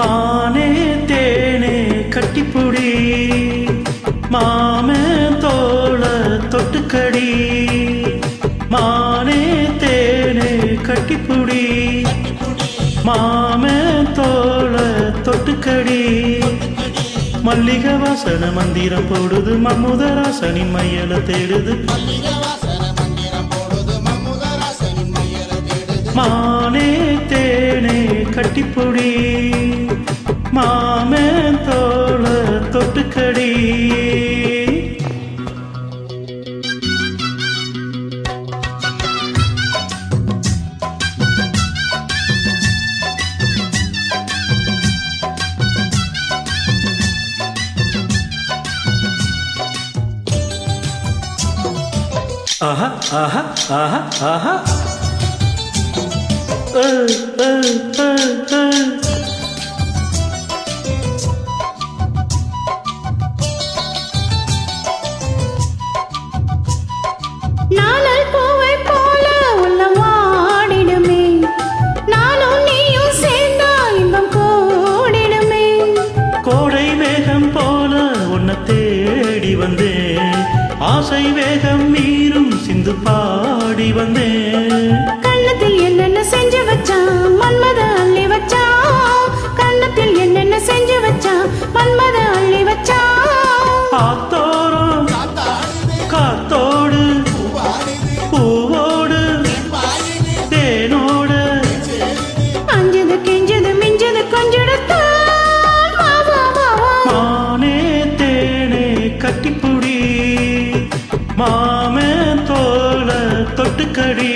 மானே தேனே கட்டிப்புடி. மாம தோள தொட்டுக்கடி. மானே தேனே கட்டிப்புடி. மாம தோள தொட்டுக்கடி. மல்லிக வாசன மந்திரம் போடுது மம்முதராசனின் மையல தேடுது. மானே தேனே கட்டிப்புடி. 啊哈啊哈啊哈啊哈。嗯嗯嗯 ஆசை வேகம் மீறும் சிந்து பாடி வந்தேன். மாமே தோல தொட்டுக்கடி.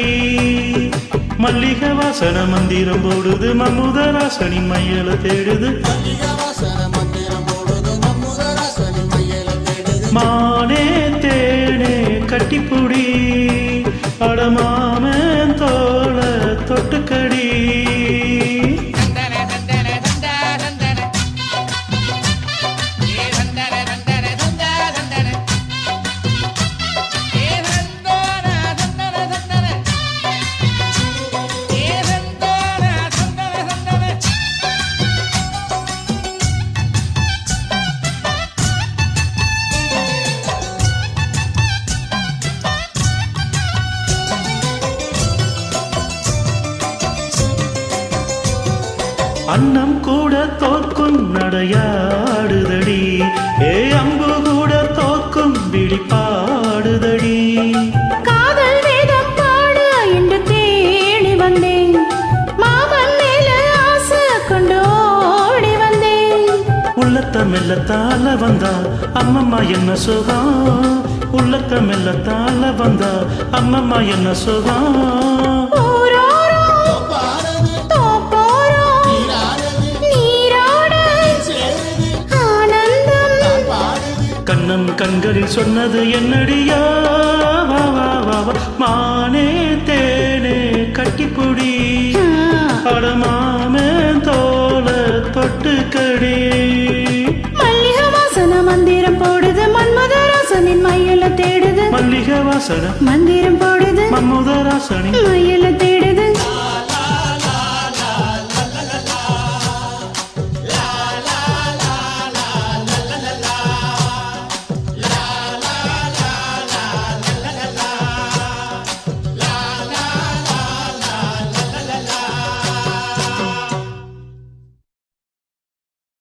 மல்லிகை வாசன மந்திரம் போடுது மமுதராசனி மையல தேடுது. மானே அன்னம் கூட தோற்கும் நடையாடுதடி. ஏ அம்பு கூட தோற்கும் விழிப்பாடுதடி. காதல் வேதம் பாட என்று தேடி வந்தேன். மாமன் மேல ஆசை கொண்டு ஓடி வந்தேன். உள்ளத்த மெல்லத்தால வந்தா அம்மம்மா என்ன சுகம்? உள்ளத்த மெல்லத்தால வந்தா அம்மம்மா என்ன சுகம்? கண்ணன் கண்களில் சொன்னது என்னடியா? மானே தேனே கட்டிப்புடி. அடமாமே தோல தொட்டுக்கடி மல்லிகை வாசன மந்திரம் போடுது மன்மதராசனின் மையில தேடுது. மல்லிகை வாசன. மந்திரம் போடுது. மம்முதராசனி மையில